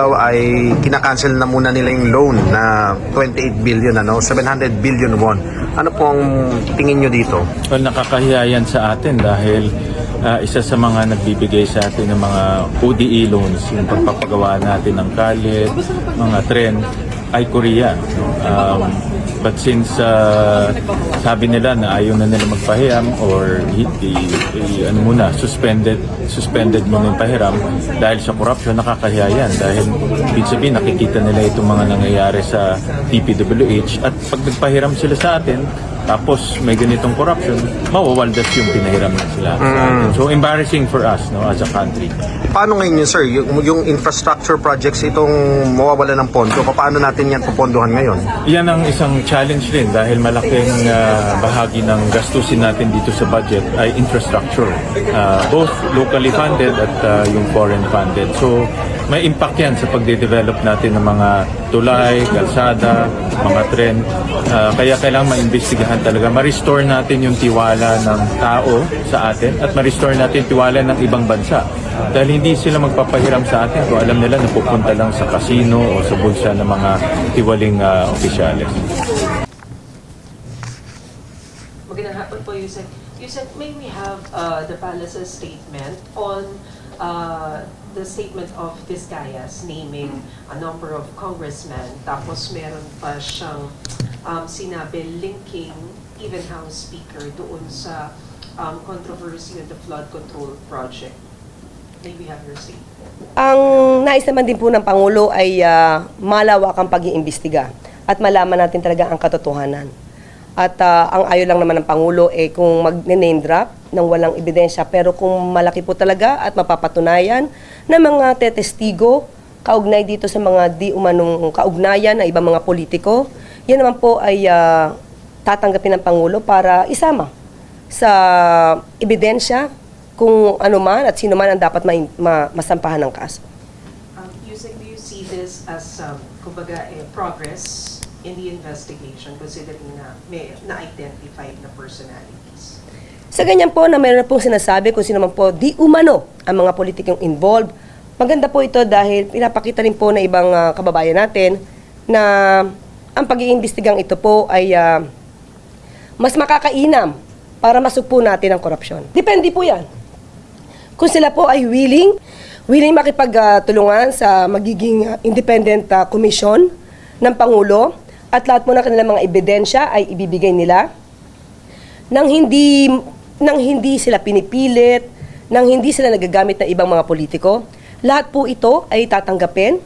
daw ay kinakancel na muna nila yung loan na 28 billion, ano, 700 billion won. Ano po ang tingin nyo dito? Well, nakakahiya yan sa atin dahil ah, isa sa mga nagbibigay sa atin ng mga ODE loans, yung pagpapagawa natin ng kalye, mga tren, ay Korea. no? Um, but since ah, sabi nila na ayaw na nila magpahiram or i, i- i- ano muna, suspended suspended muna yung pahiram dahil sa corruption, nakakahiya yan. Dahil ibig sabihin, nakikita nila itong mga nangyayari sa DPWH at pag nagpahiram sila sa atin, tapos may ganitong corruption, mawawaldas yung pinahiram na sila sa atin. So embarrassing for us no, as a country. Paano ngayon yun, sir? Yung, yung infrastructure projects itong mawawala ng pondo, paano natin yan pupondohan ngayon? Yan ang isang challenge din dahil malaking ah, bahagi ng gastusin natin dito sa budget ay infrastructure. Ah, both locally funded at ah, yung foreign funded. So may impact yan sa pagde-develop natin ng mga tulay, kalsada, mga tren. Ah, kaya kailangan maimbestigahan talaga. Ma-restore natin yung tiwala ng tao sa atin at ma-restore natin tiwala ng ibang bansa. Dahil hindi sila magpapahiram sa atin kung alam nila na pupunta lang sa casino o sa bulsa ng mga tiwaling ah, opisyales. Magandang hapon po, Yusek. Yusek, may we have uh, the palace's statement on uh, the statement of Viscayas naming a number of congressmen. Tapos meron pa siyang um, sinabi linking even House Speaker doon sa um, controversy of the flood control project. May we have your statement? Ang nais naman din po ng Pangulo ay ah, malawak ang pag-iimbestiga at malaman natin talaga ang katotohanan. At ah, ang ayaw lang naman ng Pangulo eh kung mag-name drop ng walang ebidensya pero kung malaki po talaga at mapapatunayan na mga tetestigo kaugnay dito sa mga di umanong kaugnayan ng ibang mga politiko, yan naman po ay ah, tatanggapin ng Pangulo para isama sa ebidensya kung ano man at sino man ang dapat ma- ma- masampahan ng kaso. Um, Yusek, do you see this as, um, kumbaga, eh, progress in the investigation considering na may na-identified na personalities? Sa ganyan po na mayroon pong sinasabi kung sino man po di umano ang mga politikong involved, maganda po ito dahil pinapakita rin po na ibang ah, kababayan natin na ang pag-iimbestigang ito po ay ah, mas makakainam para masugpo natin ang korupsyon. Depende po yan. Kung sila po ay willing, willing makipagtulungan sa magiging ah, independent ah, commission ng Pangulo at lahat po ng kanilang mga ebidensya ay ibibigay nila nang hindi nang hindi sila pinipilit, nang hindi sila nagagamit ng ibang mga politiko, lahat po ito ay tatanggapin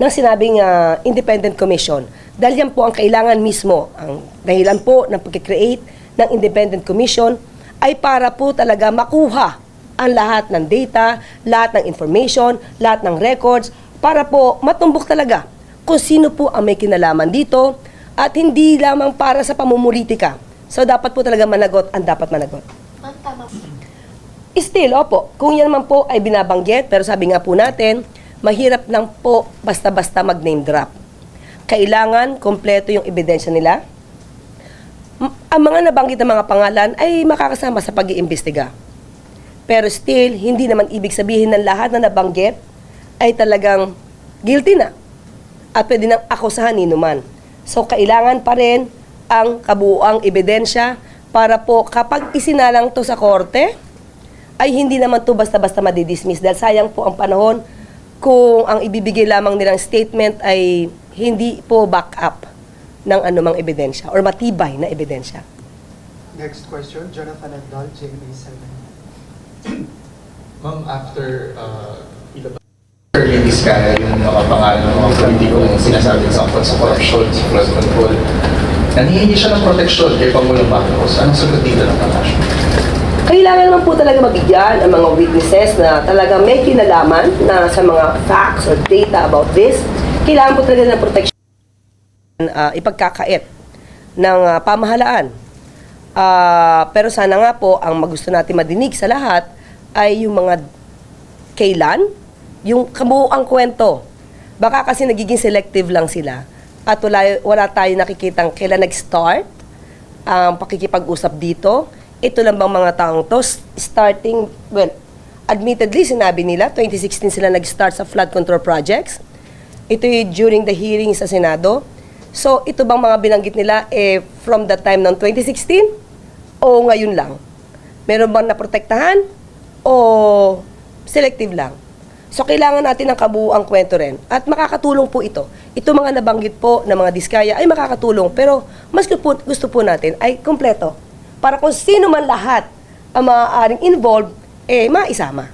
ng sinabing ah, independent commission. Dahil yan po ang kailangan mismo, ang dahilan po ng pag-create ng independent commission ay para po talaga makuha ang lahat ng data, lahat ng information, lahat ng records, para po matumbok talaga kung sino po ang may kinalaman dito at hindi lamang para sa pamumulitika. So dapat po talaga managot ang dapat managot. Still, opo, kung yan naman po ay binabanggit, pero sabi nga po natin, mahirap lang po basta-basta mag-name drop. Kailangan kompleto yung ebidensya nila. M- Ang mga nabanggit na mga pangalan ay makakasama sa pag-iimbestiga. Pero still, hindi naman ibig sabihin ng lahat na nabanggit ay talagang guilty na. At pwede nang akusahan ni man. So, kailangan pa rin ang kabuuang ebidensya para po kapag isinalang to sa korte, ay hindi naman to basta-basta madidismiss dahil sayang po ang panahon kung ang ibibigay lamang nilang statement ay hindi po back up ng anumang ebidensya or matibay na ebidensya. Next question, Jonathan Andal, JB7. Ma'am, after uh, Vizcaya, yung mga pangalan ng mga politikong sinasabi sa sa corruption, sa flood control, nanihingi siya ng proteksyon kay Pangulong Marcos. Anong sagot dito ng palasyo? Kailangan naman po talaga mabigyan ang mga witnesses na talaga may kinalaman na sa mga facts or data about this. Kailangan po talaga ng protection uh, ipagkakait ng ah, pamahalaan. Ah, pero sana nga po, ang magusto natin madinig sa lahat ay yung mga kailan, yung kabuuang kwento. Baka kasi nagiging selective lang sila at wala, wala tayo nakikitang kailan nag-start ang pakikipag-usap dito. Ito lang bang mga taong to, starting, well, Admittedly, sinabi nila, 2016 sila nag-start sa flood control projects. Ito during the hearing sa Senado. So, ito bang mga binanggit nila eh, from the time ng 2016 o ngayon lang? Meron bang naprotektahan o selective lang? So, kailangan natin ng kabuuang kwento rin. At makakatulong po ito. Ito mga nabanggit po ng mga diskaya ay makakatulong. Pero mas gusto po, gusto po natin ay kompleto. Para kung sino man lahat ang maaaring involved, eh, maisama.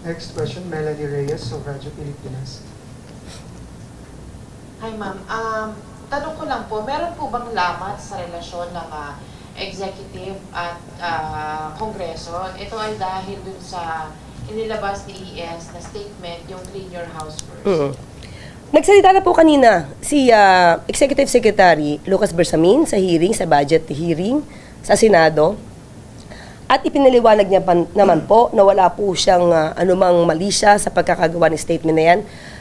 Next question, Melanie Reyes of Radyo Pilipinas. Hi ma'am, um, tanong ko lang po, meron po bang lamat sa relasyon ng ah, executive at ah, kongreso? Ito ay dahil dun sa inilabas ni ES na statement, yung clean your house first. Mm. Nagsalita na po kanina si ah, Executive Secretary Lucas Bersamin sa hearing, sa budget hearing sa Senado. At ipinaliwanag niya pa, naman po na wala po siyang ah, anumang mali siya sa pagkakagawa ng statement na yan.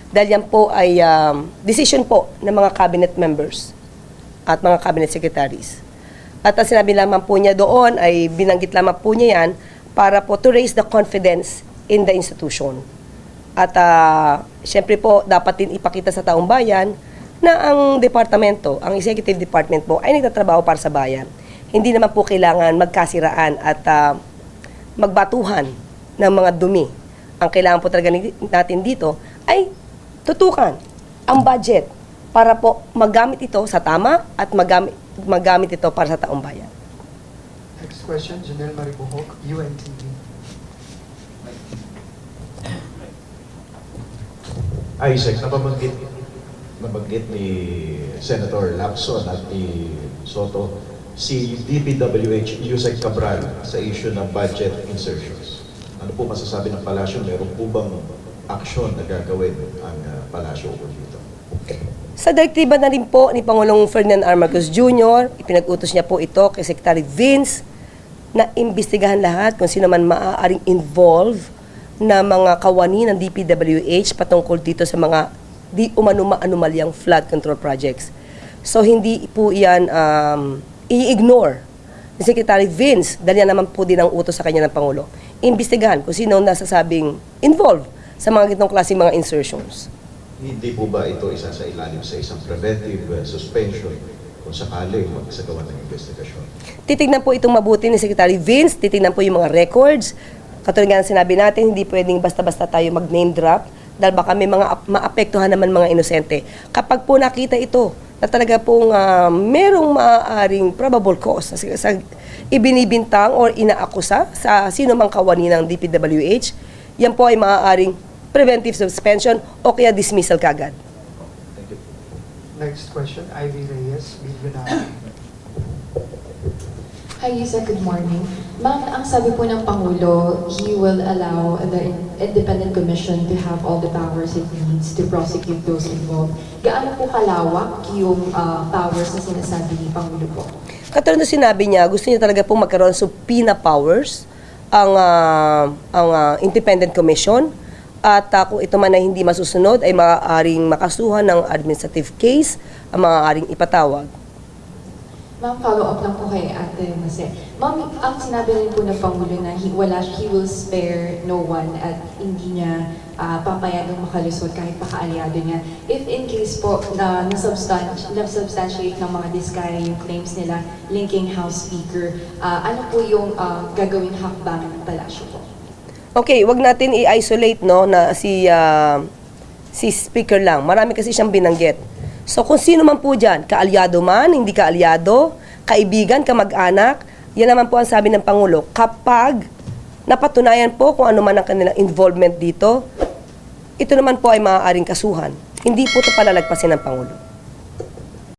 Dahil yan po ay um, decision po ng mga cabinet members at mga cabinet secretaries. At ang sinabi lamang po niya doon ay binanggit lamang po niya yan para po to raise the confidence in the institution. At ah, syempre po, dapat din ipakita sa taong bayan na ang departamento, ang executive department po ay nagtatrabaho para sa bayan. Hindi naman po kailangan magkasiraan at ah, magbatuhan ng mga dumi. Ang kailangan po talaga natin dito ay tutukan ang budget para po magamit ito sa tama at magamit, magamit ito para sa taong bayan. Next question, Janelle Maribuhok, UNTV. Isaac, nababanggit, nabanggit ni Senator Lacson at ni Soto si DPWH Yusek Cabral sa issue ng budget insertions. Ano po masasabi ng palasyo? Meron po bang aksyon na gagawin ang uh, palasyo ukol dito? Sa direktiba na rin po ni Pangulong Ferdinand R. Marcos Jr., ipinag-utos niya po ito kay Secretary Vince na imbestigahan lahat kung sino man maaaring involved na mga kawani ng DPWH patungkol dito sa mga di umano anomalyang flood control projects. So hindi po iyan um, i-ignore ni Secretary Vince dahil yan naman po din ang utos sa kanya ng Pangulo. Imbestigahan kung sino nasasabing involved sa mga gitong klaseng mga insertions. Hindi po ba ito isa sa ilalim sa isang preventive uh, suspension kung sakaling magsagawa ng investigasyon? titignan po itong mabuti ni Secretary Vince, titignan po yung mga records. Katulad nga ng sinabi natin, hindi pwedeng basta-basta tayo mag-name drop dahil baka may mga ap- maapektuhan naman mga inosente. Kapag po nakita ito, na talaga pong ah, merong maaaring probable cause sa, sa ibinibintang or inaakusa sa sino mang kawani ng DPWH, yan po ay maaaring preventive suspension o kaya dismissal kagad. Next question, Ivy Reyes, Billionaire. Hi, Lisa. Good morning. Ma'am, ang sabi po ng Pangulo, he will allow the independent commission to have all the powers it needs to prosecute those involved. Gaano po kalawak yung ah, powers na sinasabi ni Pangulo po? Katulad na sinabi niya, gusto niya talaga po magkaroon ng subpoena powers ang ah, ang ah, independent commission at ah, kung ito man ay hindi masusunod ay maaaring makasuhan ng administrative case ang maaaring ipatawag. Ma'am, follow up lang po kay Ate Mase. Ma'am, ang sinabi rin po ng Pangulo na he, wala, he will spare no one at hindi niya ah, papayagang makalusot kahit pakaalyado niya. If in case po na na-substan- na-substantiate ng mga diskaya yung claims nila linking House Speaker, ah, ano po yung ah, gagawing hakbang ng palasyo po? Okay, wag natin i-isolate no na si ah, si speaker lang. Marami kasi siyang binanggit. So kung sino man po diyan, kaalyado man, hindi kaalyado, kaibigan, kamag-anak, yan naman po ang sabi ng Pangulo. Kapag napatunayan po kung ano man ang kanilang involvement dito, ito naman po ay maaaring kasuhan. Hindi po ito palalagpasin ng Pangulo.